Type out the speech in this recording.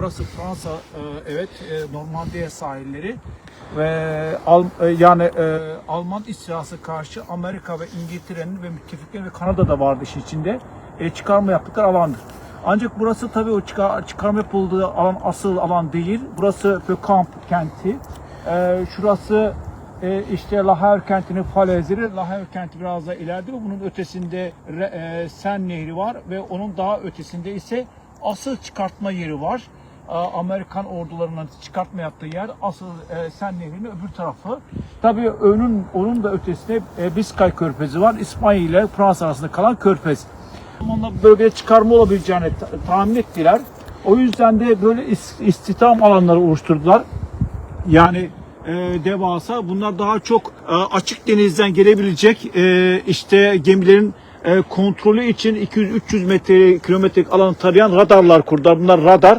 burası Fransa, e, evet e, Normandiya sahilleri ve Al, e, yani Alman istilası karşı Amerika ve İngiltere'nin ve müttefiklerin ve Kanada'da vardı işin içinde e, çıkarma yaptıkları alandır. Ancak burası tabii o çıkar, çıkarma yapıldığı alan asıl alan değil. Burası Fökamp kenti. E, şurası e, işte Lahar kentinin falezleri. Lahar kenti biraz da ileride bunun ötesinde e, Sen Nehri var ve onun daha ötesinde ise asıl çıkartma yeri var. Amerikan ordularının çıkartma yaptığı yer asıl e, Sen Nehri'nin öbür tarafı. Tabii onun onun da ötesinde e, Biskay Körfezi var. İspanya ile Fransa arasında kalan körfez. Onunla bölgede çıkarma olabileceğini ta- tahmin ettiler. O yüzden de böyle is- istihdam alanları oluşturdular. Yani e, devasa. Bunlar daha çok e, açık denizden gelebilecek e, işte gemilerin e, kontrolü için 200-300 metre kilometrelik alanı tarayan radarlar kurdular. Bunlar radar.